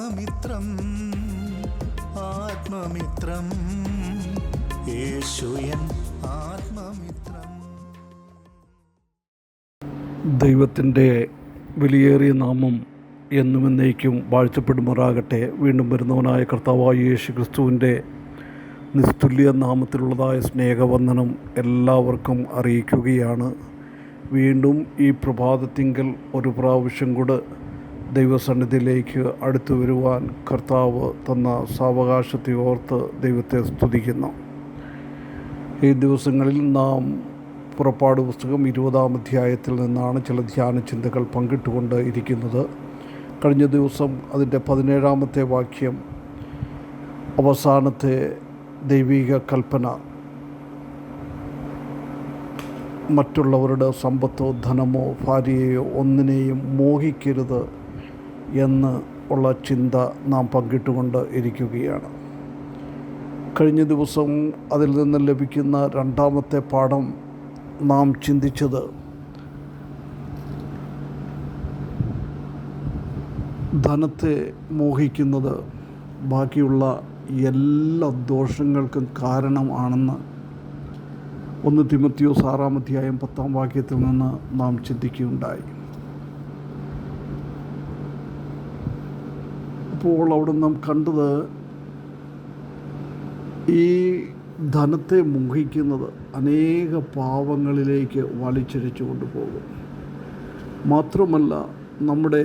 ആത്മമിത്രം ആത്മമിത്രം. യേശുയൻ ആത്മമിത്രം. ദൈവത്തിന്റെ വിലയേറിയ നാമം എന്നും എന്നേക്കും വാഴ്ചപ്പെടുമാറാകട്ടെ വീണ്ടും വരുന്നവനായ കർത്താവായ യേശു ക്രിസ്തുവിന്റെ നിസ്തുല്യ നാമത്തിലുള്ളതായ സ്നേഹവന്ദനം എല്ലാവർക്കും അറിയിക്കുകയാണ്. വീണ്ടും ഈ പ്രഭാതത്തിങ്കൽ ഒരു പ്രാവശ്യം കൂടെ ദൈവസന്നിധിയിലേക്ക് അടുത്തു വരുവാൻ കർത്താവ് തന്ന സാവകാശത്തെ ഓർത്ത് ദൈവത്തെ സ്തുതിക്കുന്നു. ഈ ദിവസങ്ങളിൽ നാം പുറപ്പാട് പുസ്തകം ഇരുപതാം അധ്യായത്തിൽ നിന്നാണ് ചില ധ്യാന ചിന്തകൾ പങ്കിട്ടുകൊണ്ട് ഇരിക്കുന്നത്. കഴിഞ്ഞ ദിവസം അതിന്റെ പതിനേഴാമത്തെ വാക്യം അവസാനത്തെ ദൈവിക കൽപ്പന. മറ്റുള്ളവരുടെ സമ്പത്തോ ധനമോ ഭാര്യയോ ഒന്നിനെയും മോഹിക്കരുത് എന്ന് ഉള്ള ചിന്ത നാം പങ്കിട്ടുകൊണ്ട് ഇരിക്കുകയാണ്. കഴിഞ്ഞ ദിവസം അതിൽ നിന്ന് ലഭിക്കുന്ന രണ്ടാമത്തെ പാഠം നാം ചിന്തിച്ചത് ധനത്തെ മോഹിക്കുന്നത് ബാക്കിയുള്ള എല്ലാ ദോഷങ്ങൾക്കും കാരണമാണെന്ന് ഒന്ന് തിമത്തിയോ സാറാമധ്യായം പത്താം വാക്യത്തിൽ നിന്ന് നാം ചിന്തിക്കുകയുണ്ടായി. അപ്പോൾ അവിടെ നാം കണ്ടത് ഈ ധനത്തെ മോഹിക്കുന്നത് അനേക പാവങ്ങളിലേക്ക് വലിച്ചിഴച്ചു കൊണ്ടുപോകും. മാത്രമല്ല നമ്മുടെ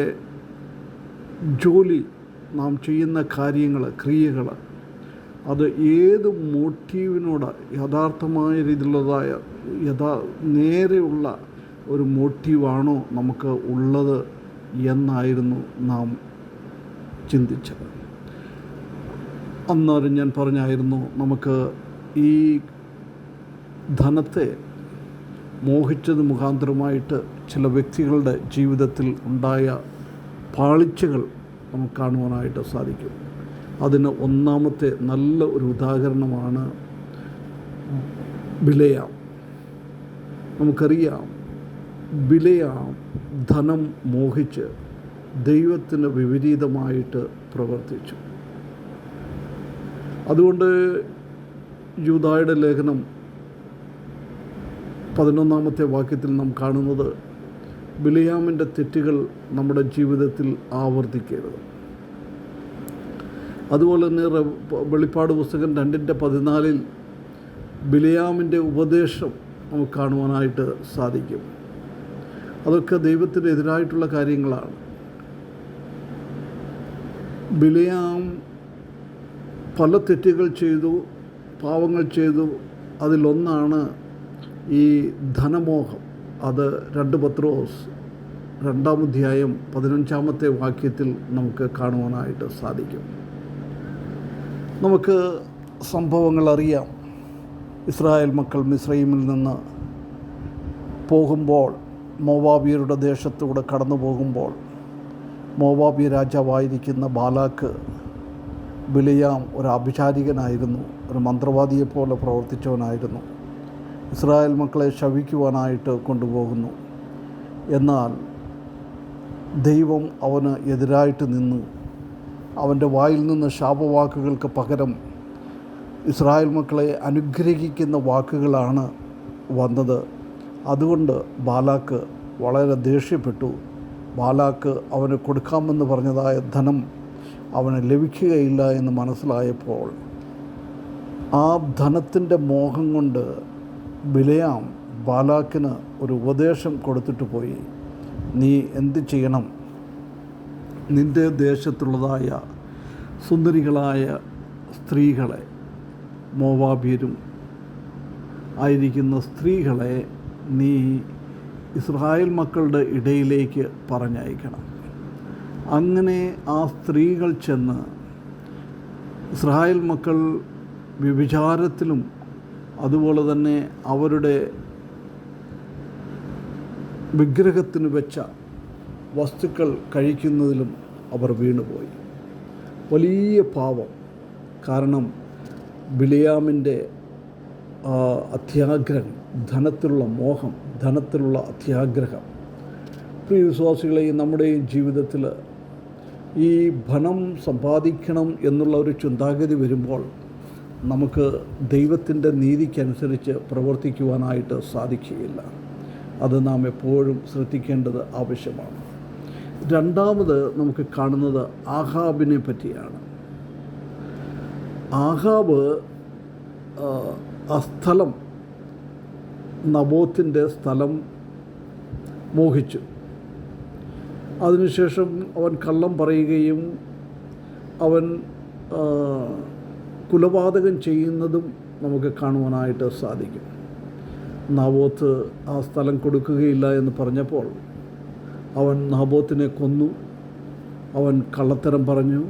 ജോലി നാം ചെയ്യുന്ന കാര്യങ്ങൾ ക്രിയകൾ അത് ഏത് മോട്ടീവിനോട് യഥാർത്ഥമായ രീതിയിലുള്ളതായ യഥാ നേരെയുള്ള ഒരു മോട്ടീവാണോ നമുക്ക് ഉള്ളത് എന്നായിരുന്നു നാം ചിന്തിച്ചത്. അന്നേരം ഞാൻ പറഞ്ഞായിരുന്നു നമുക്ക് ഈ ധനത്തെ മോഹിച്ചത് മുഖാന്തരമായിട്ട് ചില വ്യക്തികളുടെ ജീവിതത്തിൽ ഉണ്ടായ പാളിച്ചകൾ നമുക്ക് കാണുവാനായിട്ട് സാധിക്കും. അതിന് ഒന്നാമത്തെ നല്ല ഒരു ഉദാഹരണമാണ് ബിലയാം നമുക്കറിയാം ബിലയാം ധനം മോഹിച്ച് ദൈവത്തിന് വിപരീതമായിട്ട് പ്രവർത്തിച്ചു. അതുകൊണ്ട് യൂതായുടെ ലേഖനം പതിനൊന്നാമത്തെ വാക്യത്തിൽ നാം കാണുന്നത് ബിലിയാമിന്റെ തെറ്റുകൾ നമ്മുടെ ജീവിതത്തിൽ ആവർത്തിക്കരുത്. അതുപോലെ തന്നെ വെളിപ്പാട് പുസ്തകം രണ്ടിന്റെ പതിനാലിൽ ബിലിയാമിന്റെ ഉപദേശം നമുക്ക് കാണുവാനായിട്ട് സാധിക്കും. അതൊക്കെ ദൈവത്തിനെതിരായിട്ടുള്ള കാര്യങ്ങളാണ്. ബിലിയാം പല തെറ്റുകൾ ചെയ്തു പാവങ്ങൾ ചെയ്തു. അതിലൊന്നാണ് ഈ ധനമോഹം. അത് രണ്ട് പത്രോസ് രണ്ടാം അധ്യായം പതിനഞ്ചാമത്തെ വാക്യത്തിൽ നമുക്ക് കാണുവാനായിട്ട് സാധിക്കും. നമുക്ക് സംഭവങ്ങൾ അറിയാം. ഇസ്രായേൽ മക്കൾ മിസ്രൈമിൽ നിന്ന് പോകുമ്പോൾ മോവാബിയരുടെ ദേശത്തൂടെ കടന്നു പോകുമ്പോൾ മോവാബിയ രാജാവായിരിക്കുന്ന ബാലാക്ക് ബിലിയാം ഒരു അഭിചാരികനായിരുന്നു ഒരു മന്ത്രവാദിയെപ്പോലെ പ്രവർത്തിച്ചവനായിരുന്നു. ഇസ്രായേൽ മക്കളെ ശവിക്കുവാനായിട്ട് കൊണ്ടുപോകുന്നു. എന്നാൽ ദൈവം അവന് എതിരായിട്ട് നിന്നു. അവന്റെ വായിൽ നിന്ന് ശാപവാക്കുകൾക്ക് പകരം ഇസ്രായേൽ മക്കളെ അനുഗ്രഹിക്കുന്ന വാക്കുകളാണ് വന്നത്. അതുകൊണ്ട് ബാലാക്ക് വളരെ ദേഷ്യപ്പെട്ടു. ബാലാക്ക് അവന് കൊടുക്കാമെന്ന് പറഞ്ഞതായ ധനം അവന് ലഭിക്കുകയില്ല എന്ന് മനസ്സിലായപ്പോൾ ആ ധനത്തിന്റെ മോഹം കൊണ്ട് ബിലയാം ബാലാക്കിന് ഒരു ഉപദേശം കൊടുത്തിട്ട് പോയി. നീ എന്ത് ചെയ്യണം? നിന്റെ ദേശത്തുള്ളതായ സുന്ദരികളായ സ്ത്രീകളെ മോവാബിയരും ആയിരിക്കുന്ന സ്ത്രീകളെ നീ ഇസ്രായേൽ മക്കളുടെ ഇടയിലേക്ക് പറഞ്ഞയക്കണം. അങ്ങനെ ആ സ്ത്രീകൾ ചെന്ന് ഇസ്രായേൽ മക്കൾ വ്യഭിചാരത്തിലും അതുപോലെ തന്നെ അവരുടെ വിഗ്രഹത്തിന് വെച്ച വസ്തുക്കൾ കഴിക്കുന്നതിലും അവർ വീണുപോയി. വലിയ പാവം കാരണം ബിലിയാമിന്റെ അത്യാഗ്രഹം ധനത്തിലുള്ള മോഹം ധനത്തിലുള്ള അത്യാഗ്രഹം. പ്രിയ വിശ്വാസികളെയും നമ്മുടെയും ജീവിതത്തിൽ ഈ ധനം സമ്പാദിക്കണം എന്നുള്ള ഒരു ചിന്താഗതി വരുമ്പോൾ നമുക്ക് ദൈവത്തിന്റെ നീതിക്കനുസരിച്ച് പ്രവർത്തിക്കുവാനായിട്ട് സാധിക്കുകയില്ല. അത് നാം എപ്പോഴും ശ്രദ്ധിക്കേണ്ടത് ആവശ്യമാണ്. രണ്ടാമത് നമുക്ക് കാണുന്നത് ആഹാബിനെ പറ്റിയാണ്. ആഹാബ് ആ, സ്ഥലം നബോത്തിന്റെ സ്ഥലം മോഹിച്ചു. അതിനുശേഷം അവൻ കള്ളം പറയുകയും അവൻ കുലപാതകം ചെയ്യുന്നതും നമുക്ക് കാണുവാനായിട്ട് സാധിക്കും. നാബോത്ത് ആ സ്ഥലം കൊടുക്കുകയില്ല എന്ന് പറഞ്ഞപ്പോൾ അവൻ നാബോത്തിനെ കൊന്നു. അവൻ കള്ളത്തരം പറഞ്ഞു.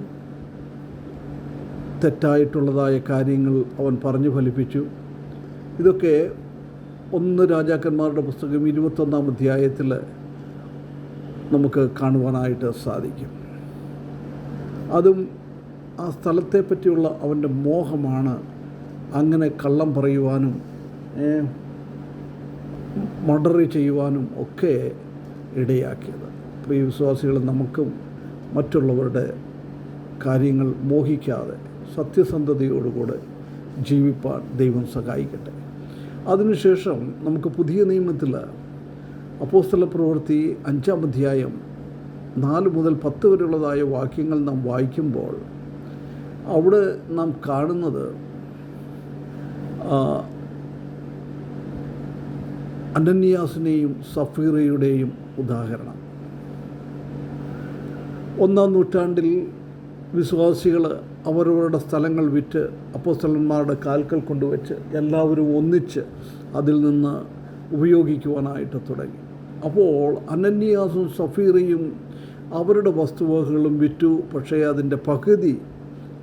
തെറ്റായിട്ടുള്ളതായ കാര്യങ്ങൾ അവൻ പറഞ്ഞു ഫലിപ്പിച്ചു. ഇതൊക്കെ ഒന്ന് രാജാക്കന്മാരുടെ പുസ്തകം ഇരുപത്തൊന്നാം അധ്യായത്തിൽ നമുക്ക് കാണുവാനായിട്ട് സാധിക്കും. അതും ആ സ്ഥലത്തെ പറ്റിയുള്ള അവന്റെ മോഹമാണ് അങ്ങനെ കള്ളം പറയുവാനും മർഡറി ചെയ്യുവാനും ഒക്കെ ഇടയാക്കിയത്. പ്രിയ വിശ്വാസികൾ നമുക്കും മറ്റുള്ളവരുടെ കാര്യങ്ങൾ മോഹിക്കാതെ സത്യസന്ധതയോടുകൂടെ ജീവിപ്പാൻ ദൈവം സഹായിക്കട്ടെ. അതിനുശേഷം നമുക്ക് പുതിയ നിയമത്തിൽ അപ്പോസ്തല പ്രവൃത്തി അഞ്ചാം അധ്യായം നാല് മുതൽ പത്ത് വരെയുള്ളതായ വാക്യങ്ങൾ നാം വായിക്കുമ്പോൾ അവിടെ നാം കാണുന്നത് അനന്യാസിനെയും സഫീറയുടെയും ഉദാഹരണം. ഒന്നാം നൂറ്റാണ്ടിൽ വിശ്വാസികൾ അവരവരുടെ സ്ഥലങ്ങൾ വിറ്റ് അപ്പോസ്തലന്മാരുടെ കാൽക്കൽ കൊണ്ടുവച്ച് എല്ലാവരും ഒന്നിച്ച് അതിൽ നിന്ന് ഉപയോഗിക്കുവാനായിട്ട് തുടങ്ങി. അപ്പോൾ അനന്യാസും സഫീറയും അവരുടെ വസ്തുവകകളും വിറ്റു. പക്ഷേ അതിന്റെ പകുതി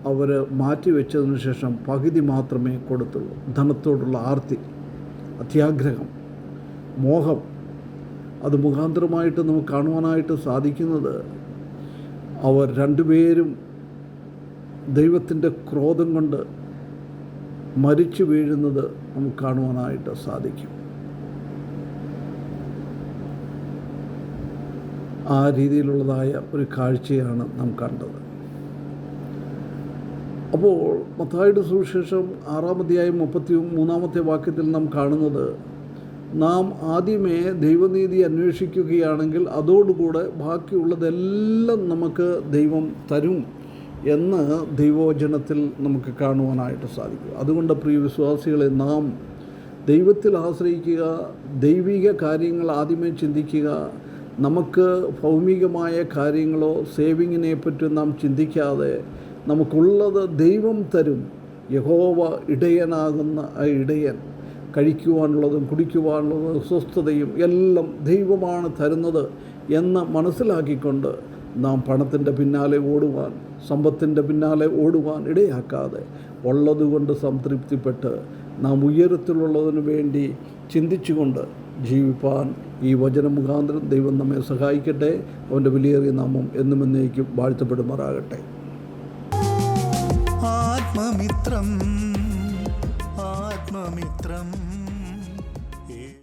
അവർ മാറ്റിവെച്ചതിന് ശേഷം പകുതി മാത്രമേ കൊടുത്തുള്ളൂ. ധനത്തോടുള്ള ആർത്തി അത്യാഗ്രഹം മോഹം അത് മുഖാന്തരമായിട്ട് നമുക്ക് കാണുവാനായിട്ട് സാധിക്കുന്നത് അവർ രണ്ടുപേരും ദൈവത്തിന്റെ ക്രോധം കൊണ്ട് മരിച്ചു വീഴുന്നത് നമുക്ക് കാണുവാനായിട്ട് സാധിക്കും. ആ രീതിയിലുള്ളതായ ഒരു കാഴ്ചയാണ് നാം കണ്ടത്. അപ്പോൾ മത്തായുടെ സുവിശേഷം ആറാമധ്യായം മുപ്പത്തി മൂന്നാമത്തെ വാക്യത്തിൽ നാം കാണുന്നത് നാം ആദ്യമേ ദൈവനീതി അന്വേഷിക്കുകയാണെങ്കിൽ അതോടുകൂടെ ബാക്കിയുള്ളതെല്ലാം നമുക്ക് ദൈവം തരും. എന്ന് ദൈവവചനത്തിൽ നമുക്ക് കാണുവാനായിട്ട് സാധിക്കും. അതുകൊണ്ട് പ്രിയ വിശ്വാസികളെ നാം ദൈവത്തിൽ ആശ്രയിക്കുക ദൈവിക കാര്യങ്ങൾ ആദ്യമേ ചിന്തിക്കുക. നമുക്ക് ഭൗമികമായ കാര്യങ്ങളോ സേവിങ്ങിനെ പറ്റി നാം ചിന്തിക്കാതെ നമുക്കുള്ളത് ദൈവം തരും. യഹോവ ഇടയനാകുന്ന ആ ഇടയൻ കഴിക്കുവാനുള്ളതും കുടിക്കുവാനുള്ളതും സ്വസ്ഥതയും എല്ലാം ദൈവമാണ് തരുന്നത് എന്ന് മനസ്സിലാക്കിക്കൊണ്ട് നാം പണത്തിന്റെ പിന്നാലെ ഓടുവാൻ സമ്പത്തിന്റെ പിന്നാലെ ഓടുവാൻ ഇടയാക്കാതെ ഉള്ളതുകൊണ്ട് സംതൃപ്തിപ്പെട്ട് നാം ഉയരത്തിലുള്ളതിനു വേണ്ടി ചിന്തിച്ചുകൊണ്ട് ജീവിപ്പാൻ ഈ വചന മുഖാന്തരം ദൈവം നമ്മെ സഹായിക്കട്ടെ. അവന്റെ വിലയേറിയ നാമം എന്നും എന്നേക്കും വാഴ്ത്തപ്പെടുമാറാകട്ടെ. ആത്മമിത്രം ആത്മമിത്രം.